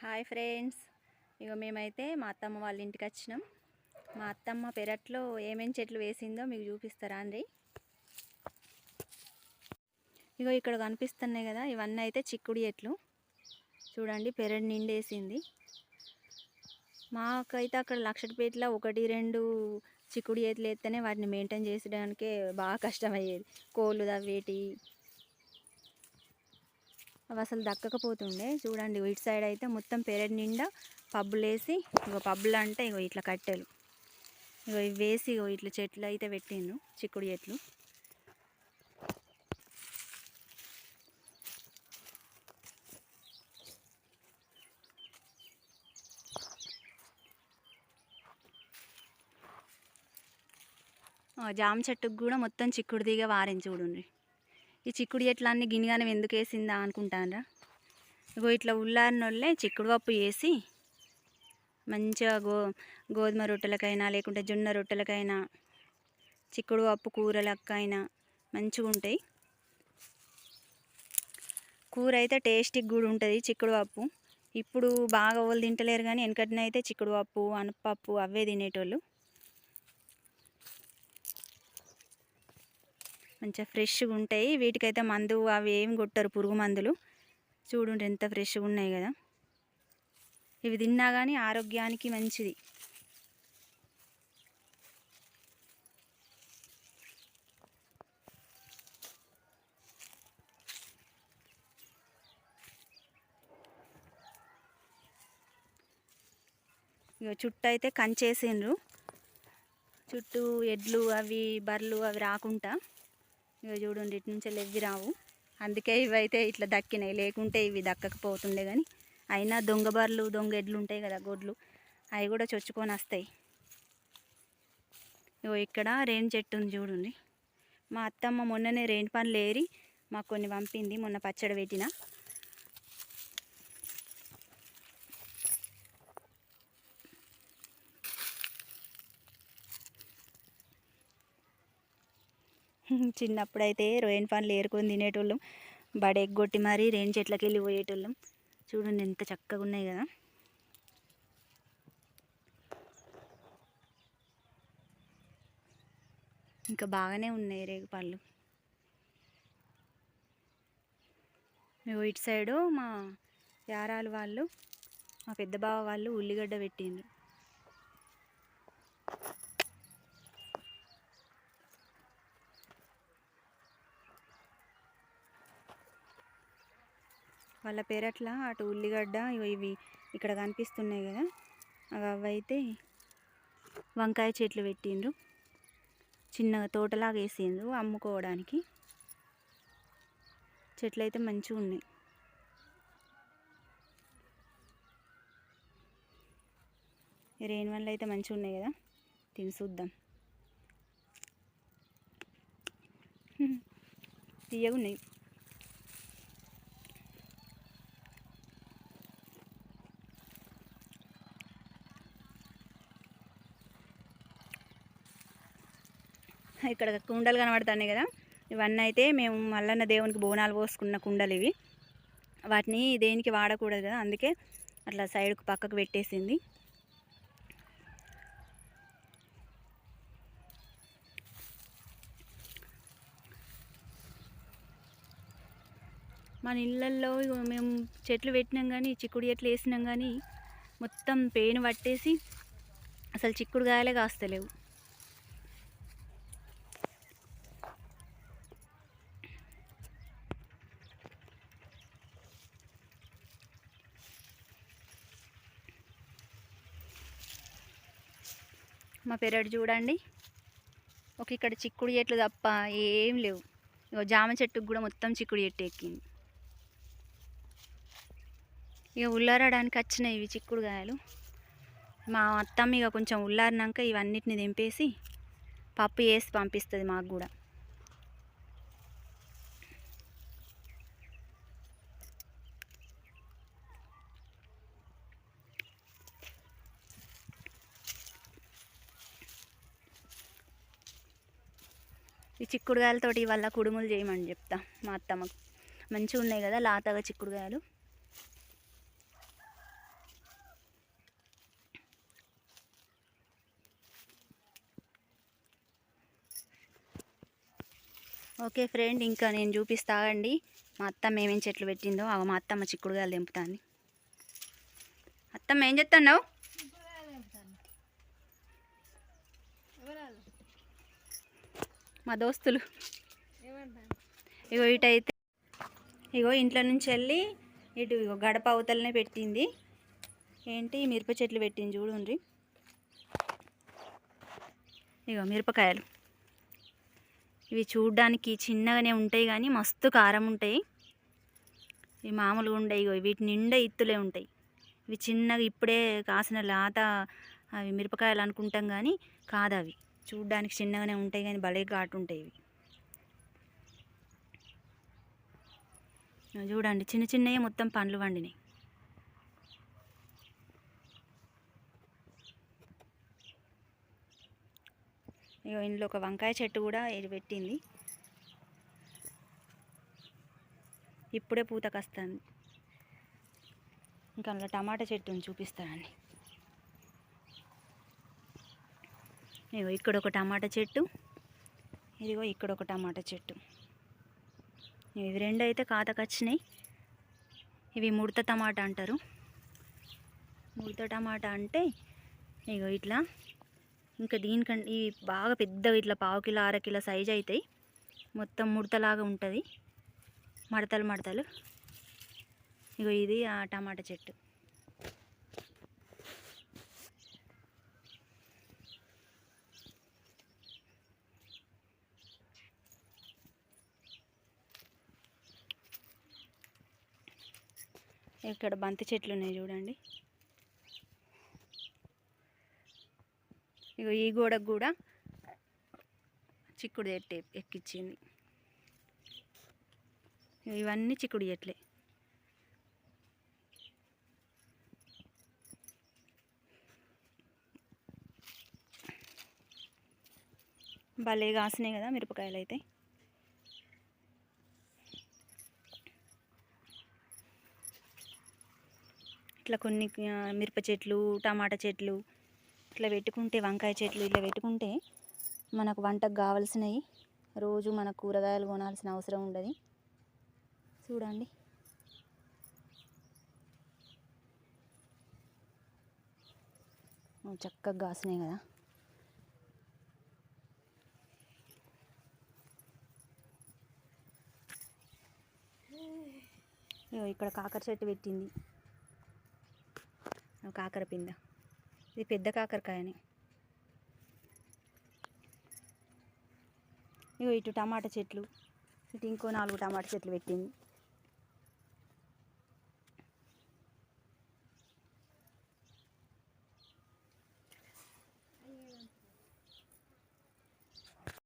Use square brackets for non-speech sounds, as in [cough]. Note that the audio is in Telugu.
Hi friends. ఇక మేమైతే మా అత్తమ్మ వాళ్ళ ఇంటికి వచ్చినాం. మా అత్తమ్మ పెరట్లో ఏమేమి చెట్లు వేసిందో మీకు చూపిస్తారా అండి? ఇగో ఇక్కడ కనిపిస్తున్నాయి కదా ఇవన్నీ అయితే చిక్కుడు చెట్లు. చూడండి పెరడు నిండేసింది. మాకైతే అక్కడ లక్షపేటలో ఒకటి రెండు చిక్కుడు చేతులు వేస్తేనే వాటిని మెయింటైన్ చేసడానికే బాగా కష్టమయ్యేది. కోళ్ళు తవ్వేటి అవి అసలు దక్కకపోతుండే. చూడండి ఇటు సైడ్ అయితే మొత్తం పెరడు నిండా పబ్బులు వేసి ఇగో పబ్బులు అంటే ఇగో ఇట్లా కట్టెలు. ఇగో ఇవి వేసి ఇగో ఇట్లా చెట్లు అయితే పెట్టిండు చిక్కుడు చెట్లు. జామ చెట్టుకు కూడా మొత్తం చిక్కుడుదిగా వారిని చూడండి. ఈ చిక్కుడు చెట్లు అన్ని గినిగానే ఎందుకు వేసిందా అనుకుంటానరా ఇగో ఇట్లా ఉల్లారినోళ్ళే చిక్కుడు పప్పు వేసి మంచిగా గో గోధుమ రొట్టెలకైనా లేకుంటే జొన్న రొట్టెలకైనా చిక్కుడు పప్పు కూరలకైనా మంచిగా ఉంటాయి. కూర అయితే టేస్టీగా కూడా ఉంటుంది చిక్కుడు పప్పు. ఇప్పుడు బాగా వాళ్ళు తింటలేరు కానీ వెనకటినైతే చిక్కుడు పప్పు అనపప్పు అవే తినేటోళ్ళు. మంచిగా ఫ్రెష్గా ఉంటాయి. వీటికైతే మందు అవి ఏం కొట్టరు పురుగు మందులు. చూడండి ఎంత ఫ్రెష్గా ఉన్నాయి కదా. ఇవి తిన్నా కానీ ఆరోగ్యానికి మంచిది. ఇక చుట్టూ అయితే కంచేసిండ్రు. చుట్టూ ఎడ్లు అవి బర్రెలు అవి రాకుండా ఇక చూడండి ఇటు నుంచి ఎవ్వి రావు. అందుకే ఇవైతే ఇట్లా దక్కినాయి. లేకుంటే ఇవి దక్కకపోతుండే కానీ అయినా దొంగ బర్లు దొంగ ఎడ్లు ఉంటాయి కదా గొడ్లు. అవి కూడా చొచ్చుకొని వస్తాయి. ఇగో ఇక్కడ రేణి చెట్టు ఉంది చూడండి. మా అత్తమ్మ మొన్ననే రేణి పనులు ఏరి మాకు కొన్ని పంపింది. మొన్న పచ్చడి పెట్టిన. చిన్నప్పుడైతే రోయన్ పండ్లు ఏరుకొని తినేటోళ్ళం. బడ ఎగ్గొట్టి మరీ రేణి చెట్లకి వెళ్ళి పోయేటోళ్ళం. చూడండి ఎంత చక్కగా ఉన్నాయి కదా. ఇంకా బాగానే ఉన్నాయి రేగు పళ్ళు మేము ఇటు సైడు మా యారాలు వాళ్ళు మా పెద్ద బావ వాళ్ళు ఉల్లిగడ్డ పెట్టిండ్రు. వాళ్ళ పెరట్ల అటు ఉల్లిగడ్డ ఇవి ఇక్కడ కనిపిస్తున్నాయి కదా అవి అవైతే వంకాయ చెట్లు పెట్టిండ్రు. చిన్నగా తోటలాగా వేసిండ్రు అమ్ముకోవడానికి. చెట్లు అయితే మంచిగా ఉన్నాయి. రేణి వల్ల అయితే మంచిగా ఉన్నాయి కదా తిని చూద్దాం. [laughs] తీయగా ఉన్నాయి ఇక్కడ కుండలు కనబడుతున్నాయి కదా. ఇవన్నీ అయితే మేము మల్లన్న దేవునికి బోనాలు పోసుకున్న కుండలు ఇవి. వాటిని దేనికి వాడకూడదు కదా అందుకే అట్లా సైడ్కు పక్కకు పెట్టేసింది. మన ఇళ్ళల్లో మేము చెట్లు పెట్టినాం కానీ చిక్కుడు చెట్లు వేసినాం కానీ మొత్తం పేను పట్టేసి అసలు చిక్కుడుకాయలే కాస్తలేవు. మా పెరడు చూడండి. ఒక ఇక్కడ చిక్కుడు చెట్లు తప్ప ఏం లేవు. ఇక జామ చెట్టుకు కూడా మొత్తం చిక్కుడు చెట్టు ఎక్కింది. ఇక ఉల్లారడానికి వచ్చినాయి ఇవి చిక్కుడుకాయలు. మా అత్తమ్మ ఇక కొంచెం ఉల్లారినాక ఇవన్నిటిని దింపేసి పప్పు వేసి పంపిస్తుంది మాకు కూడా. ఈ చిక్కుడుగాయలతోటి ఇవాళ కుడుములు చేయమని చెప్తా మా అత్తమ్మకు. మంచిగా ఉన్నాయి కదా లాతగా చిక్కుడుగాయలు. ఓకే ఫ్రెండ్ ఇంకా నేను చూపిస్తాగండి మా అత్తమ్మ ఏమేమి చెట్లు పెట్టిందో అవి మా అత్తమ్మ చిక్కుడుగాయలు తెంపుతాను అత్తమ్మ ఏం చెప్తాను మా దోస్తులు. ఇగో ఇటైతే ఇగో ఇంట్లో నుంచి వెళ్ళి ఇటు ఇగో గడప అవతలనే పెట్టింది. ఏంటి? మిరప చెట్లు పెట్టింది చూడండి ఇగో మిరపకాయలు. ఇవి చూడ్డానికి చిన్నగానే ఉంటాయి కానీ మస్తు కారం ఉంటాయి. ఇవి మామూలుగా ఉండయి ఇగో. వీటి నిండా ఇత్తులే ఉంటాయి. ఇవి చిన్నగా ఇప్పుడే కాసిన లాత అవి మిరపకాయలు అనుకుంటాం కానీ కాదు అవి చూడ్డానికి చిన్నగానే ఉంటాయి కానీ భలే ఘాటు ఉంటాయి ఇవి. చూడండి చిన్న చిన్నవి మొత్తం పండ్లు వండినాయి ఇగో ఇందులో ఒక వంకాయ చెట్టు కూడా ఇది పెట్టింది. ఇప్పుడే పూతకొస్తుంది ఇంకా అందులో టమాటా చెట్టుని చూపిస్తానండి. ఇగో ఇక్కడ ఒక టమాటా చెట్టు. ఇదిగో ఇక్కడ ఒక టమాటా చెట్టు. ఇవి రెండు అయితే కాతకొచ్చినాయి. ఇవి ముడత టమాటా అంటారు. ముడత టమాటా అంటే ఇగో ఇట్లా ఇంకా దీనికంటే ఇవి బాగా పెద్దగా ఇట్లా పావు కిలో అర కిలో సైజ్ అవుతాయి మొత్తం ముడతలాగా ఉంటుంది. మడతలు మడతలు. ఇగో ఇది ఆ టమాటా చెట్టు. ఇక్కడ బంతి చెట్లు ఉన్నాయి చూడండి. ఇగో ఈ గోడకు కూడా చిక్కుడు చెట్టు ఎక్కిచ్చింది. ఇగో ఇవన్నీ చిక్కుడు చెట్లే. భలే కాసినాయి కదా మిరపకాయలు అయితే ఇట్లా కొన్ని మిరప చెట్లు టమాటా చెట్లు ఇట్లా పెట్టుకుంటే వంకాయ చెట్లు ఇట్లా పెట్టుకుంటే మనకు వంటకు కావాల్సినవి రోజు మన కూరగాయలు కొనాల్సిన అవసరం ఉండదు. చూడండి. చక్కగా కాసినాయి కదా. ఇక్కడ కాకర చెట్టు పెట్టింది. కాకర పింద. ఇది పెద్ద కాకరకాయని. ఇగో ఇటు టమాటా చెట్లు. ఇటు ఇంకో నాలుగు టమాటా చెట్లు పెట్టింది.